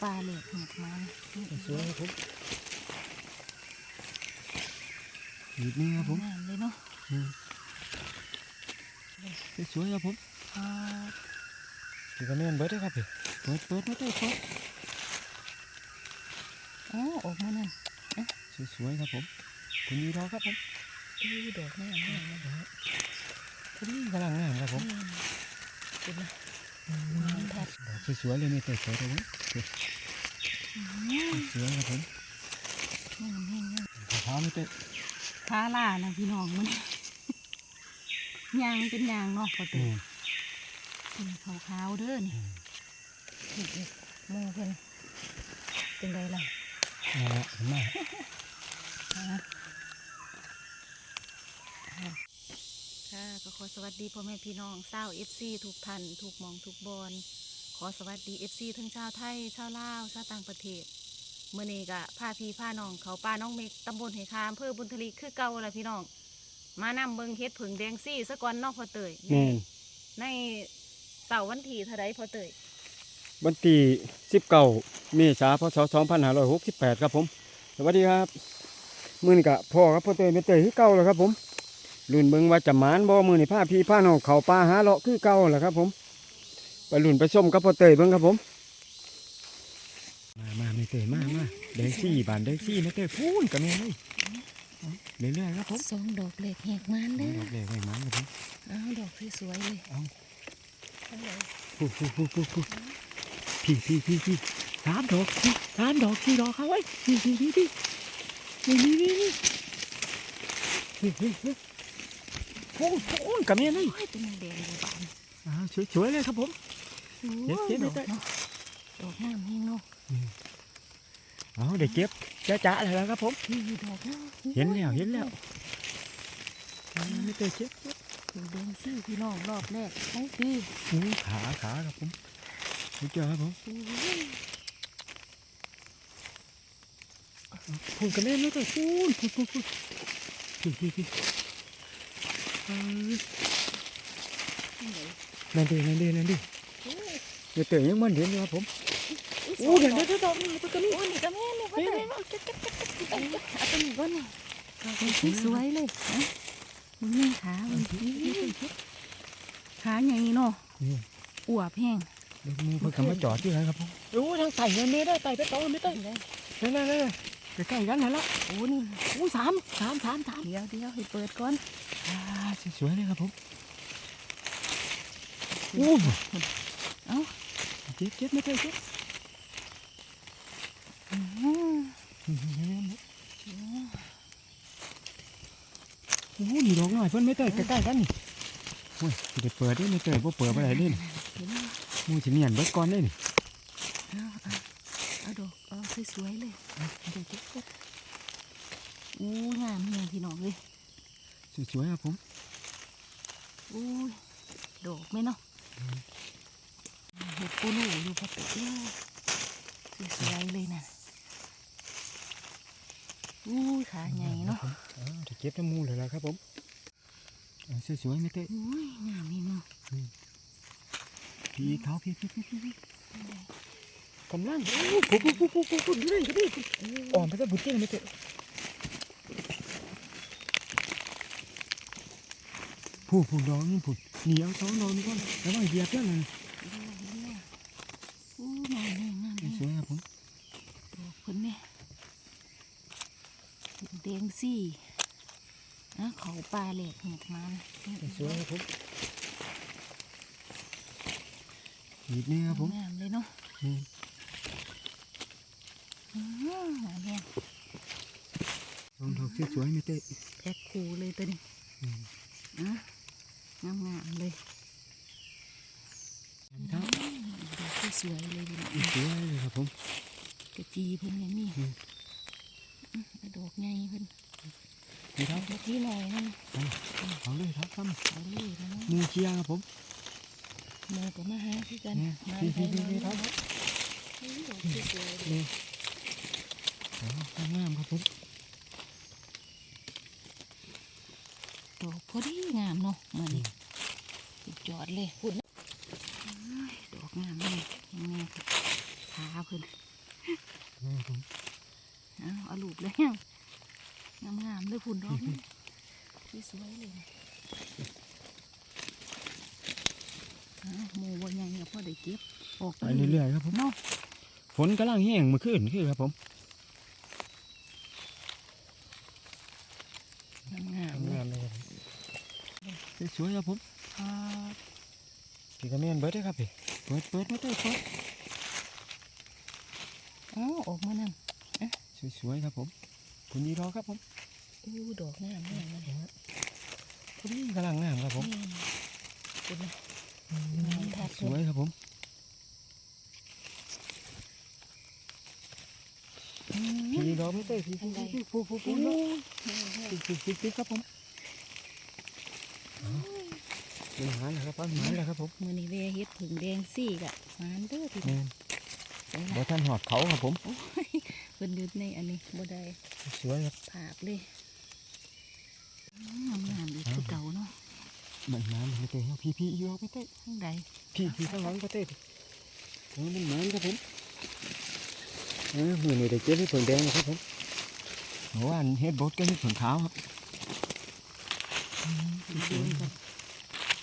ปลาเหล็กหมกมันสวยครับผมอีกนี่ครับผมงามเลยเนาะสวยครับผมอ่าพี่ก็แม่นเบิดเด้อครับพี่เปิดเปิดไม่ได้เปิดอ๋อออกมานั่นสวยๆครับผมคุณยีรอครับผมอู้ดอกงามงามงามคุณยีกำลังงามครับผมเป็นนะงามทัดดอกสวยๆเลยนี่เตะสวยเลย ผมอืมสวยครับผมงามแห้งงามขาวไม่เตะขาล่านะพี่น้องมันยางเป็นยางเนาะพออืตื่นมเป็นขาวๆเด้อนี่นี่นี่หมูเพิ่นเป็นไรล่ะเอาละเห็นไหมฮะค่ะก็ขอสวัสดีพ่อแม่พี่น้องเศร้าวเอฟซีทุกท่านทุกหมองทุกบอลข อสวัสดีเอฟซีทั้งชาวไทย ชาวลาว ชาวต่างประเทศเมื่อนี้ก็พาพี่พาน้องเขาป้าน้องเมกตำบลเหคามอำเภอบุญทลีคือเก่าละพี่น้อง มานำเบิงเฮ็ดผึ่งแดงซี่ซะก่อนเนอกพอเตยแม่นในเสาร์วันที่เท่าไรพอเตยวันที่19เมษายนพศ2568 ครับผม สวัสดีครับมื้อนี้ก็พ่อครับพ่อเตยแม่เตยคือเก่าแล้วครับผมรุ่นเบิ่งว่าจะหมานบ่มื้อนี้พาพี่พาน้องเข้าป่าหาเลาะคือเก่าแหละครับผม ไปรุ่นไปส้มกับพ่อเตยเบิ่งครับผม มามาแม่เตยมามาแดงซี่บานแดงซี่แม่เตยพูนกับแม่เลยเอาเรื่อยๆครับผมสองดอกเล็กแหกมันเด้ดออกเล็กไว้หมันครับผมอ้าวดอกสวยๆเลยเอาทั้งหลายพูพูพูพูพูพี่พี่พี่พี่สามดอกพี่สามดอกสี่ดอกเขาไว้พี่พี่พี่พี่นี่นี่นี่นี่เฮ้ยเฮ้ยเฮ้ยพูนพูนกับแม่เลยโอ้ยเป็นแดงอยู่บานอ่าสวยๆเลยครับผม เก็บเก็บดไม่อกได้เนาะดอกงามแห้งเนาะเอาเด็กเก็บจ้าจ้าเลยแล้วครับผมนี่ดอกเนาะเห็นแล้วเห็นแล้วอ่าไม่เคยเก็บถึงแดงซี่พี่น้องรอบแรกของปีอู้ขาขาครับผมไม่เจอครับผมโอ้ยพูนกับแม่ไม่เคยพูนพูนพูนพูนพี่พี่พี่เอ้ยทั้งหลายนั่นดินั่นดินั่นดิโอ้ยเดี๋ยวเตะยังมันเห็นอยู่ครับผมอุ้ยโอ้สเดี๋อยวงเดี๋ยวดอกเดี๋ยวเดี๋ยวนี่มันก็มีโอ้ยนี่ก็แม่นี่พ่อนี่เตยนี่มันเก็บเก็บเก็บเก็บเอาตัวนี้ก่อนนี่สวยๆเลยนะมึงนี่ขามันขาใหญ่เนาะนี่อวบแห้งเดี๋ยวมือเพิ่งกำมาจอดที่ไหนครับผมโอ้ทางใส่เงินเมได้ไต่ไปโตไม่ได้เลยนั่นนั่นนั่นใกล้ๆกันนั่นละโอ้นี่โอ้สามสามสามสามเดี๋ยวเดี๋ยวให้เปิดก่อนอ่าสวยๆเลยครับผมโอ้ เอ้าเก็บเก็บไม่ได้เก็บอืมโอ้นี่ดอกหน่อยเพิ่นไม่ได้ใกล้ๆกันนี่โอ้ยสิได้เปิดได้ไม่เปิดบ่เปิดบ่ได้เล่นเห็นไหมมูสิเนียนเบิดก่อนเล่นเอาเอาเอาดอกเอาสวยๆเลยอู้งามแห้งพี่น้องเลยสวยๆครับผมอู้ยดอกไหมเนาะเห็ดปูนูอยู่ปกติเลยสวยเลยนะอู้ขาใหญ่เนาะจะเก็บน้ำมูเลยละครับผมอ่าสวยๆไม่เตะอู้ยงามนี่เนาะพี่เขาพี่พี่พี่พี่กำลังปุ๊บปุ๊บปุ๊บปุ๊บปุ๊บนี่ก็ได้อ่อนไปซะบุตรไม่เตะผู้ผู้ดองผู้เหนียวสองดอนก่อนระวังเหยียบแล้วนั่น อู้งามแห้งงามแห้ง สวยครับผม ดอกเพิ่นเนี่ย แดงซี่นะเขาปลาเหล็กหมกมันสวยครับผมหยิบนี่ครับผมงามเลยเนาะนี่อืมงามแห้งลองดอกสวยๆไม่เตะแพ็คคูเลยตัวนี้อืมอะงามงามๆเลยครับอืมดอกสวยๆเลยพี่น้องสวยเลยครับผมกระจีเพิ่นอย่างนี้อืมอืม ดอกใหญ่เพิ่นนี่ครับดอกที่หน่อยนึงเอาเลยครับทเอาเลยนะำมูเชียร์ครับผมโมก็มาหาคือกันเนี่ยมาพี่ไปพี่มาพี่มาครับอืมดอกสวยๆเลยนี่เอางามครับผมดอกพอดีงามเนาะมันสุดยอดเลยคุณดอกงามเลยแม่ขา เพิ่น แม่นผม เอาเอาลูกเลยงามงามๆเลยพุ่นดอกนี่ที่สวยเลยหมูบ่ใหญ่ก็พอได้เก็บออกไปเรื่อยๆครับผมเนาะฝนกำลังแห้งมื่อคืนคือครับผมงามงามเลยสวยๆครับผมครับพี่กระเมียนเบิดเด้ครับพี่เปิดเปิดไม่ได้เปิดเอาออกมานั่นสวยๆครับผมคุณยีรอครับผม อู้ดอกงามมากเลยคุณยีกำลังงามครับผมนี่คุณนะงามครับสวยครับผมอืมพี่รอไม่ได้พี่อันใดพี่ผู้ผู้ผู้อู้พี่พี่พี่พี่ครับผมมันหายแล้วครับมันหายแล้วครับผมมือนี้เวเฮ็ดผึ่งแดงซี่กะหานเด้อพี่แม่นใส่เดี๋ละยวท่านหอดเขาครับผมโอ้ยเพิ่นอยู่ในอันนี้บ่ได้สวยครับผากเลยอืมงามๆอีกคือเก่าเนาะ มันน้ำไม่เตะพี่พี่อีรอไม่เตะข้างใดพี่พี่ข้างหลังไม่เตะโอ้ยมันเหมือนครับผมเออมือนี่ได้เจ็บให้ผงแดงนะครับผมเมื่อวานเฮ็ดบดก็เฮ็ดผงขาวครับแดงกับ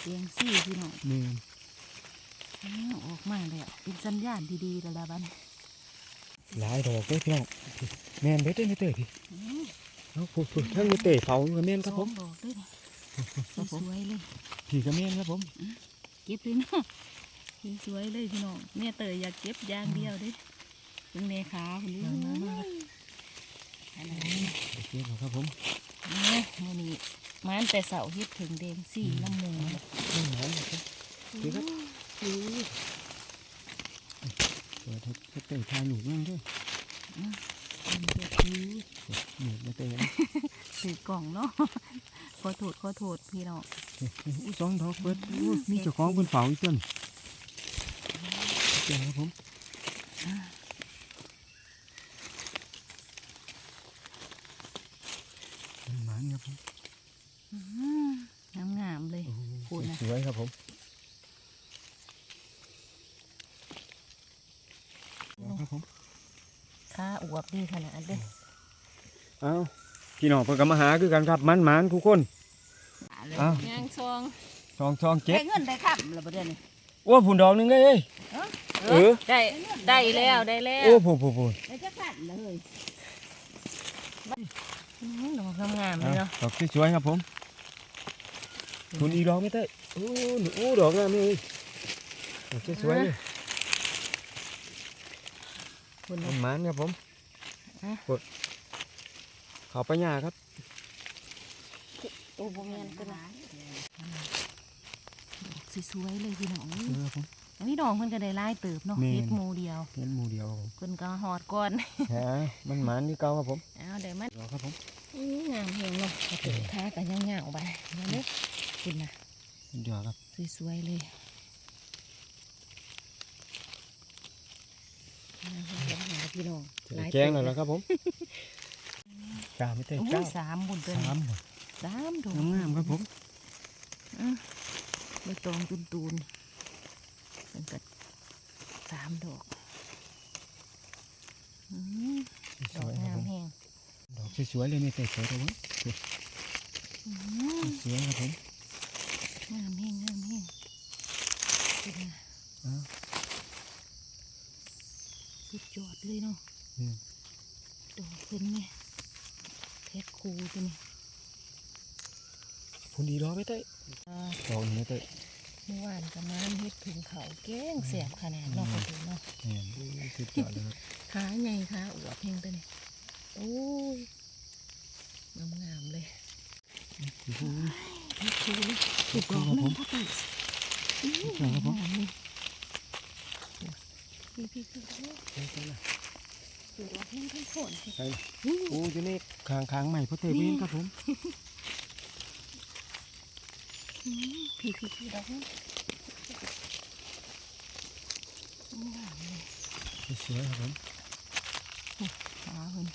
แดงซี่พี่น้องแม่นอ้าวออกมาแล้วเป็นสัญญาณดีๆแล้วล่ะบัดนี้หลายดอกเลยพี่น้องแม่นเบ็ดได้ไม่เตะพี่เอาพูดพูดทั้งไม่เตะเผาก็แม่นครับผมดอกเลย สวยๆเลยพี่ก็แม่นครับผมเก็บเลยเนาะสวยๆเลยพี่น้องแม่เตยอยากเก็บอย่างเดียวเด้เป็นแม่ขาคนนี้อะไรเก็บเอาครับผมเนี่ยมื้อนี้มันแต่เสาร์เฮ็ดถึงแดงสี่น้ำหมูนี่หอมครับเก็บครับอู้เปิดให้ให้เตะทานหนูนั่นด้วยมันจะคือหนูไม่เตะนะถือกล่องเนาะ ขอโทษขอโทษพี่น้องอู้สองดอกเปิดอู้มีเจ้าของคนเฝ้าอีกต้นเจ้าครับผมมันหมันครับผมงามงามๆเลยพูดนะสวยครับผมครับผมค่าอวบดีขนาดเด้เอา พี่น้องเพิ่นก็มาหาคือกันครับมันหมานทุกคน อ้าว ยางซองสองสองเจ็ดได้เงินได้ครับแล้วบ่เด้นี่โอ้ผุนดอกหนึงเลยเอ้ย เออ ได้ได้แล้วได้แล้วโอ้ผูผูผูได้จักพันเลย อืมดอกงามๆเลยเนาะดอกสวยๆครับผมคุณอีกดอกไม่เต้ยโอ้หนูโอ้ดอกงามเลยดอกสวยๆเลยคุณ มันหมานครับผมอะ กด เขาไปหญ้าครับโอ้บ่แม่นตัวนั้นดอกสวยๆเลยพี่น้องเออครับผมอันนี้ดอกมันก็ได้หลายเติบเนาะแม่นเฮ็ดหมูเดียวเห็นหมูเดียวครับผมเพิ่นก็หอดก่อนฮะมันหมานที่เก่าครับผมเอาได้มันดอกครับผมอื้องามเฮงเนาะกระตุกขากันยาวๆไปนั่นเด้อคุณน่ะเดียวครับสวยๆเลยนะคะพี่น้องหลายแกงหน่อยแล้วครับผม จ้าไม่เต้ยโอ้จ้ายสามบุญตัวสามนี้สามดอกงามๆครับผมใบตองตูนๆเป็นกัดสามดอกอืมดสอกวยๆครังาบมผมแห้งดอกสวยๆเลยไม่เต้ยสวยครับผมอืมสวยครับผมงามแห้งงามแห้งเป็นไงอ้าวสุดยอดเลยเนาะอืมดอกเป็นไง เพชรคูตัวนี้คุณอีกดอกไม่เต้ยอ่าดอกนี้ไม่เต้ยเมื่อวานกับน้ำเฮ็ดถึงเขาแก้งเสียบขนาดเนาะอืมเขาดูเนาะแม่นสุดยอดเลยครับขาใหญ่ขาอวบเพ่งตัวนี้โอ้ยงามงามๆเลยโอ้โหเฮ็ดคูเลยถูกดอกครับนึผงมพ่อปีครับผมงามเลยพี่พี่พี่พี่ ไปไปละถูกดอกแห้งทั้งฝนไปโอ้อยู่นี่คางคางๆใหม่พ่อเต้ยเองครับผมพี่พี่พี่ดอกนี้งามเลยสวยครับผมขาเพิ่น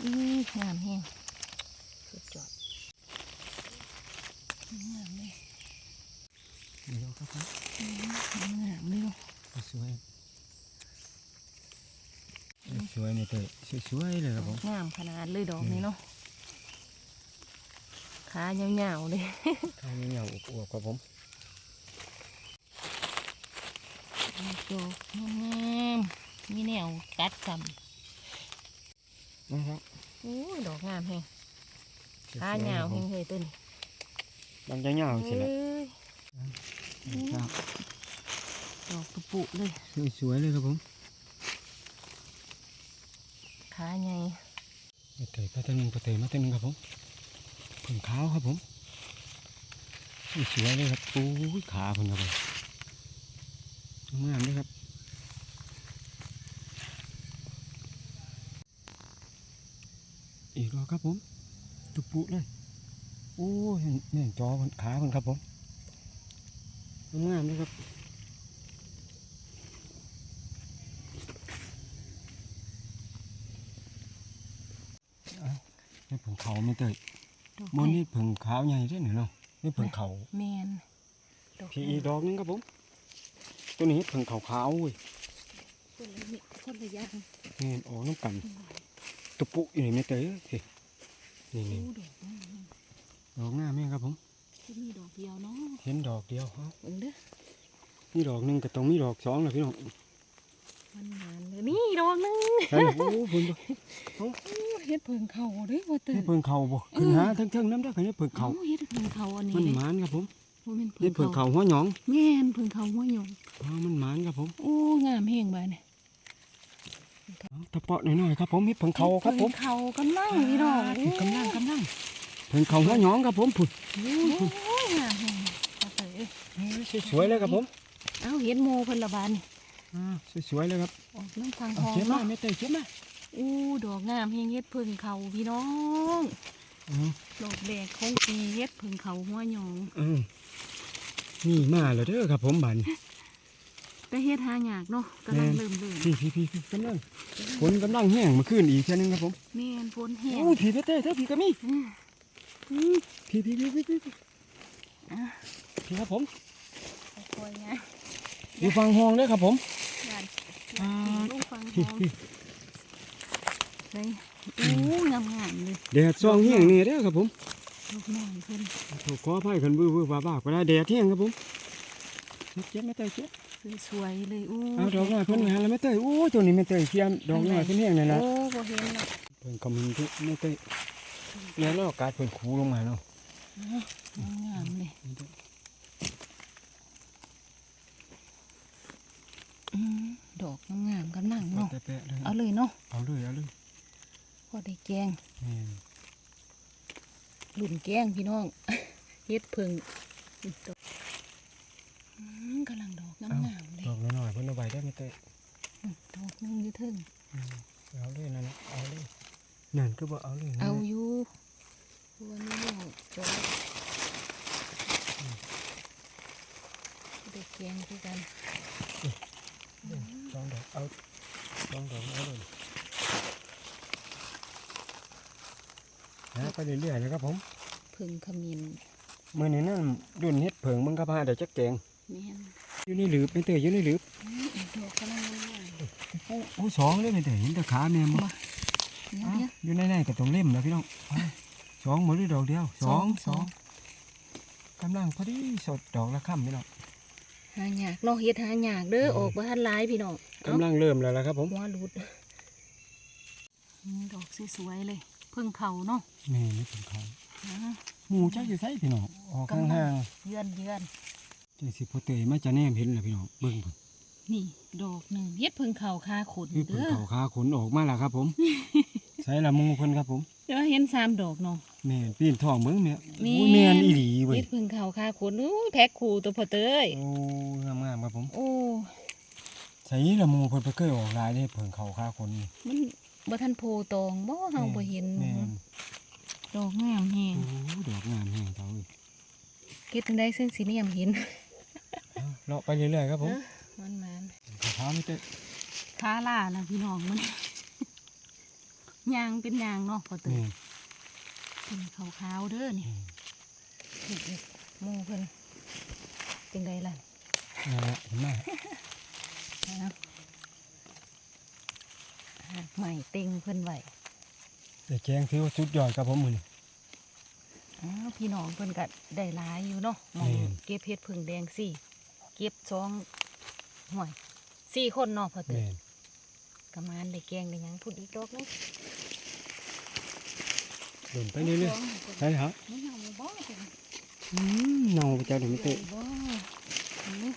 อืองามแห้งสุดยอดงามเลยเดี๋ยวครับผมอืมงามเลยเนาะสวย สวยๆนี่เตยสวยๆเลยครับผมงามขนาดเลยดอกนี้เนาะขายาวๆเลยข้างนี้เหงาอวบๆครับผมดอกงามๆมีแนวกัดกนะครับำอู้ยดอกงามแฮงขายาวแฮงเลยต้นบางจะเหงาสิละเอ้ยครับดอกตุปุเลยสวยๆเลยครับผม ขาใหญ่เตยไปตัวหนึงไปเตยมาตัวนึงครับผมผงขาวครับผมสวยเลยครับโอ้ยขาเพิ่นครับผมงามเลยครับอีกแล้วครับผมตุกปุเลยโอ้ยแม่งจอมันขามันครับผมงามเลยครับเอา นี่ผงเขาไม่เตยดอกบนใหญ่นี่ผงขาวใหญ่ด้วยเนาะนี่ผงเขาแมนดอกพี่อีกดอกหนึงครับผม ตัวนี้ผงขาวขาวๆเว้ยคนละนิดคนละอย่างนี่ออกน้ำกันตุกปุอยู่นี่ไม่เตยพี่นี่โอ้นี่ดอกงามดอกงามแม่ครับผมที่มีดอกเดียวเนาะเห็นดอกเดียวครับเบิ่งเด้อมีดอกหนึ่งก็ต้องมีดอกสองนะพี่น้องมันหวานเลยนี่ดอกหนึงใช่โอ้เพิ่นบ่โอ้ เฮ็ดเพิ่งเขาเด้อว่าตื่เฮ็นดเพิ่งเขาบ่ขึ้นหาเทิงๆน้ำเด้อเฮ็ดเพิ่งเขาโอ้เฮ็ดเพิ่งเขาอันนี้มันเด้หมานครับผมบ่แม่นเฮ็ดเพิ่เพิ่งงเขาเขาหัวหยองแม่นเพิ่งเขาหัวหยงอ๋อมันหมานครับผมโอ้งามแฮงบาดนี่เอาตะเปาะหน่อยๆครับผมเฮ็ดเพิ่งเขาครับผมเพิ่งเขากำลังนี่ดอกนี่กำลังกำลังเพิ่งเขาหัวหยองครับผมพุ่นโอ้ยงามแฮงว่าเตยเอ้ยสวยๆเลยครับผมเอ้าเห็นโมเพิ่นละบาดนี่อ่าสวยๆเลยครับออกน้ำทางเอาหอมเก็บมาเนาะแม่เตยเก็บมา อู้ดอกงามเฮงเฮ็ดเพิ่งเขาพี่น้องอือดอกแดงของปีเฮ็ดเพิ่งเขาหัวหยองอือนี่มาแล้วเด้อครับผมบัดนี้แต่เฮ็ดหายากเนาะกำลังแม่นเริ่มเริ่มพี่พี่พี่พี่กำลังฝนกำลังแห้งมาขึ้นอีกแค่นึงครับผมแม่นฝนแห้งโอ้ยพี่แม่เตยเด้อพี่ก็มีอืมอือพี่พี่พี่พี่พี่พี่อะพี่ครับผมคอยไงอยู่ฟังห้องเด้อครับผมยานอ่าลูกฟังหพี่อมพี่ เลยอู้งามงามๆเลยแดดซองเฮี้ยงนี่เด้อครับผมลูกน้องเพิ่นถูกขออภัยกันบื้อบื้อบ้าบ้าก็ได้แดดเที่ยงครับผมเจ็บไม่เตยเจ็บสวยๆเลยอู้เอาดอกน้อยเพิ่นงานแล้วไม่เตยโอ้ยตัวนี้ไม่เตยเทียมดอกน้อยเพิ่นเฮี้ยงนี่นะโอ้บ่เห็นเนาะเพิ่นคอมเมนต์ที่ไม่เตยแล้วเรากาดเพิ่นคูลงมาเนาะงามเลยอืมดอกงามๆกำลังเนาะแปะๆเลยเอาเลยเนาะเอาเลยเอาเลย พอได้แกงนี่หลุนแกงพี่น้องเฮ็ดเพิ่งดอกอืมกำลังดอกงามๆเลยดอกน้อยๆเพิ่นเอาไว้ได้ไม่เตยอืมดอกหนึงอยู่เทึงเอาเลยนั่นน่ะเอาเลยนั่นก็บ่เอาเลยนั่นเอาน่ะอยู่ตัวนี้เนาะจอกได้แกงคือกันสองดอกเอาสองดอกเอาเลยนะ ไปเรื่อยๆนะครับผมเพิ่งขมิ้นมื่อนี้นั่นดุนเฮ็ดเผิงมึงก็พาได้จักแกงแม่นอยู่ในหลืบเป็นเตยอยู่ในหลืบอืมอีกดอกกำลังงามอู้อู้สองเลยเป็นเตยเห็นแต่ขาแม่มั้ๆเนี่ยอยู่ในในกับตรงเล่มนะพี่น้องไปสองหมดหรือดอกเดียวสองสองกำลังพอดีสดดอกละค่ำพี่น้องหายากเนาะเฮ็ดหายากเด้ออืมออกบ่ทันหลายพี่น้องเอากำลังเริ่มแล้วละครับผมหัวหลุดอืมดอกสวยๆเลย เพิ่งเข้าเนาะนี่นี่เป็นเขาอ่าหมูจักอยู่ไสพี่น้องออกข้างเยือนเยือนๆจังสิพอเตยมาจะแนมเห็นล่ะพี่น้องเบิ่งเพิ่นนี่ดอกหนึ่งเฮ็ดเพิ่งเข้าคาขนนี่เพิ่นเด้อเขาขาขนออกมาแล้วครับผมใส่ละหมูเพิ่นครับผม แต่ว่าเห็นสามดอกเนาะ แม่นปีนท้องเบิ่งแม่แม่นโอ้ยแม่นอีหลีเว้ยเฮ็ดเพิ่งเข้าคาขนอู้แพ็คคู่ตัวพอเตยโอ้งามๆครับผม โอ้ใส่ละหมูเพิ่นไปเคยออกลายนี่เพิ่นเขาขาขนนี่มัน บ่ทันโพตองบ่เฮาบ่เห็นแม่นดอกงามแฮงโอ้ดอกงามแห้งเขาอีกเฮ็ดจังได๋ซึ่งสิเนียมเห็นเอาเลาะไปเรื่อยๆครับผมเอ้อมันมันขาวไม่เตะขาล่าแล้วพี่น้องมัน ยางเป็นยางเนาะพอเตยนี่เป็นขาวๆเด้อนี่นี่นี่หมูเพิ่นจังไดล่ะ นั่นแหละเห็นไหมเอา หหากใหม่เต็งเพิ่นไว้แต่แกงถือว่าสุดยอดครับผมมื้อนี้อ้าวพี่น้องเพิ่นก็ได้หลายอยู่เนาะหมองแม่นเก็บเห็ดผึ่งแดงสี่ เก็บสองห่วยสี่คนเนาะพอตื่แม่นนกระมานได้แกงได้หยังพูดอีกดอกหนึงเดินไปเรื่อยๆใช่ฮะไม่เอาบ่จ้ะอืมเน่าไปจ้าเดี๋ยวไม่เตะบ่อืม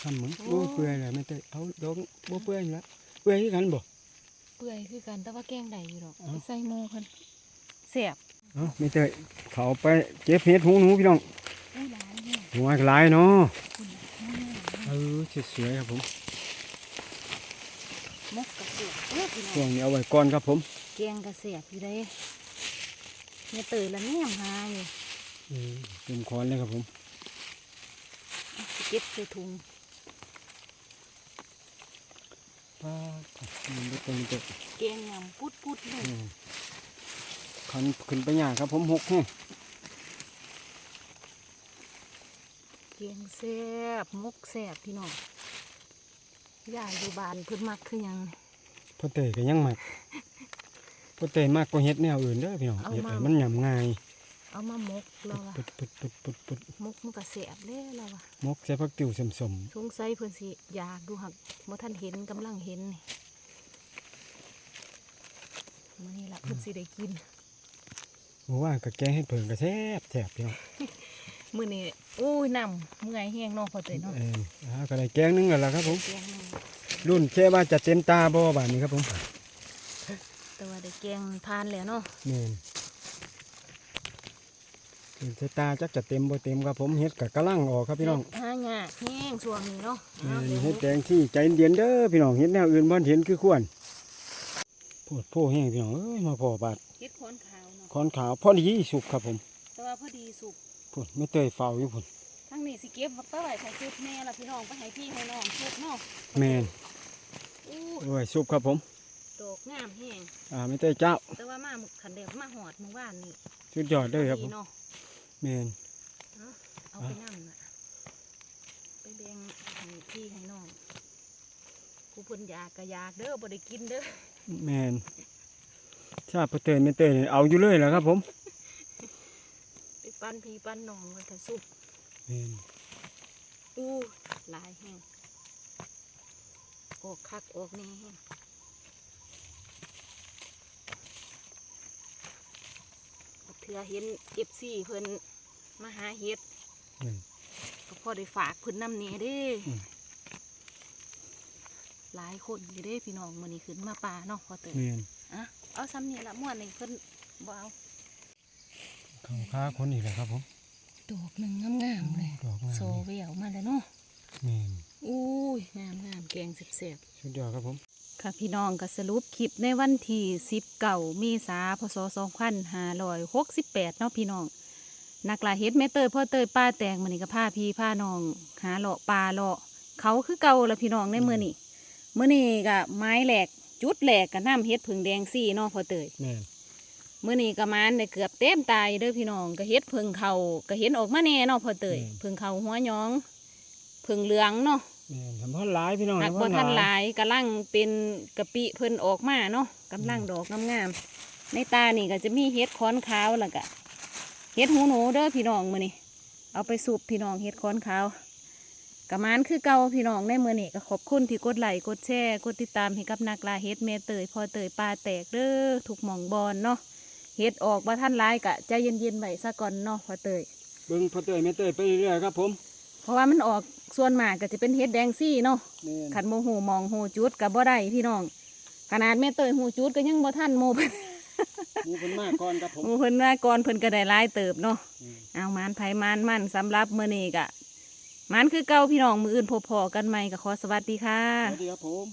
ทำเหมือนโอ้ โอ้ยเปื่อยเลยไม่เตะเอาดอกบ่เปื่อยอยู่ละเปื่อยคือกันบ่ เปื่อยคือกันแต่ว่าแกงได้อยู่ดอกเอ้าไปใส่หม้อเพิ่นแซ่บเอาไม่เตะเขาไปเก็บเห็ดหูหนูพี่น้องอุ้ยหลายเนี่ยหัวหลายเนาะคุณแม่เออสวยๆครับผมมกกระเสียบเอ้อพี่น้ช่วองงนี้เอาไว้ก่อนครับผมแกงกระเสียบอยู่เด้เนี่ยตื่นแล้วแนมหาอยู่เออเต็มคอนเลยครับผมเอาสิเก็บใส่ถุง ป้ามันไม่เต็มเตะแกงยำปุดปุดๆเลยอืมขันขึ้นไปหยาครับผมหกแฮะแกงแซ่บมกแซ่บพี่น้องย่าอยู่บ้านเพิ่นมักคือหยังพ่อเตยก็ยังมักพ่อเตยมากกว่าเห็ดแนวอื่นเด้อพี่น้องเอาเห็ดมาให้มันหยำง่าย เอามามกเราอะปุดปุดปุดปุดปุดมกมันก็แซ่บเด้เราอะมกใส่ผักติ๋วสมสมสงสัยเพิ่นสิอยากดูหักบ่ทันเห็นกำลังเห็นนี่มื้อนี้ล่ะเพิ่นสิได้กินเมื่อวานก็แกงเห็ดเผิงก็แซ่บแซ่บพี่น้องมื้อนี้โอ้ยน้ำเมื่อยแห้งเนาะพอเตยเนาะเอออ่าก็ได้แกงหนึงแล้วล่ะครับผมแกงหนึ่งรุ่นแค่ว่าจะเต็มตาบ่บาดนี้ครับผมแต่ว่าได้แกงทานแล้วเนาะแม่นรุ่นใส่ตาจักจะเต็มบ่เต็มครับผมเฮ็ดก็กำลังออกครับพี่น้องหายากแห้งช่วงนี้เนาะแม่เอานเดี๋ยวเฮ็ดแกงที่ใจเย็นเด้อพี่น้องเฮ็ดแนวอื่นบ่เห็นคือควรโพดโพแห้งพี่น้องเอ้ยมาพอบาดเฮ็ดขอนขาวเนาะคอนขาวพอดีสุกครับผม แต่ว่าพอดีสุกพุ่นไม่เตยเฝ้าอยู่พุ่นทั้งนี้สิเก็บไปไว้ใส่ชุดแม่ละพี่น้องไปให้พี่ให้น้องชุดเนาะแม่นอู้โอ้ยสุกครับผม ดอกงามแห้งอ่าไม่เตยเจ้า แต่ว่ามาขันเดียวมาหอดเมื่อวานนี่สุดยอดเด้อครับผดีมเนาะแม่นเอาไปนั่งน่ะไปแบ่งให้พี่ให้น้องกูเพิ่นอยากก็อยากเด้อบ่ได้กินเด้อแม่นชาติบ่เตยไม่เตยนี่เอาอยู่เลยแหละครับผมไปปั้นพี่ปั้นน้องไว้ถ้าสุกแม่นอู้หลายแห้งออกคักออกแน่แห้ง เถื่อเห็นเอฟซีเพิ่นมาหาเห็ดแม่นก็พอได้ฝากเพิ่นนำเน่เด้อืมหลายคนอยู่เด้พี่น้องมื้อนี้ขึ้นมาป่าเนาะพอเติมแม่นอะเอาซ้ำนี่ละม่วนนี่เพิ่นบ่เอาข้าวค้าคนอีกแล้วครับผมดอกหนึ่งงามๆเลยดอกงามโซเวียวมาแล้วเนาะแม่นอุ้ยงามงามๆแกงแซ่บๆสุดยอดครับผม ค่ะพี่น้องก็สรุปคลิปในวันที่10เก่ามีสาพศ2568เนาะพี่น้องนักลาเฮ็ดแม่เตยพ่อเตยป้าแตงมื้อนี้ก็พาพี่พาน้องหาเลาะปลาเลาะเขาคือเก่าละพี่น้องในมื้อนี้มื้อนี้ก็ไม้แหลกจุดแหลกก็น้ำเฮ็ดผึ่งแดงซี่เนาะพ่อเตยแม่นมื้อนี้ก็มานได้เกือบเต็มตายเด้อพี่น้องก็เฮ็ดผึ่งเขาก็เห็นออกมาแน่เนาะพ่อเตยผึ่งเขาหัวหยองผึ่งเหลืองเนาะ แม่นทำพ่อหลายพี่น้องหากบ่ทันหลายกำลังเป็นกะปิเพิ่นออกมาเนาะกำลังดอกงามๆในตานี่ก็จะมีเฮ็ดค้อนขาวแล้วก็เฮ็ดหูหนูเด้อพี่น้องมื้อนี้เอาไปสูบพี่น้องเฮ็ดค้อนขาวกะมานคือเก่าพี่น้องในมื้อนี้ก็ขอบคุณที่กดไลค์กดแชร์กดติดตามให้กับนักล่าเฮ็ดแม่เตยพอเตยปลาแตกเด้อทุกหม่องบอนเนาะเฮ็ดออกบ่ทันหลายกะใจเย็นๆไว้ซะก่อนเนาะพอเตยเบิ่งพ่อเตยแม่เตยไปเรื่อยๆครับผม เพราะว่ามันออก ส่วนมากก็จะเป็นเฮ็ดแดงซี่เนาะแม่นขันโมหูมองหูจุดกับบ่ได้พี่น้อง ขนาดแม่เตยหูจุดก็ยังบ่ทันโมเพิ่นหมูเพิ่นมาก่อนครับผมหมูเพิ่นว่าก่อนเพิ่นก็ได้หลายเติบเนาะอืมเอามานไผมานมันสำหรับมื้อนี้ก็มันคือเก่าพี่น้องมืออื่นพบพอกันใหม่ก็ขอสวัสดีค่ะสวัสดีครับผม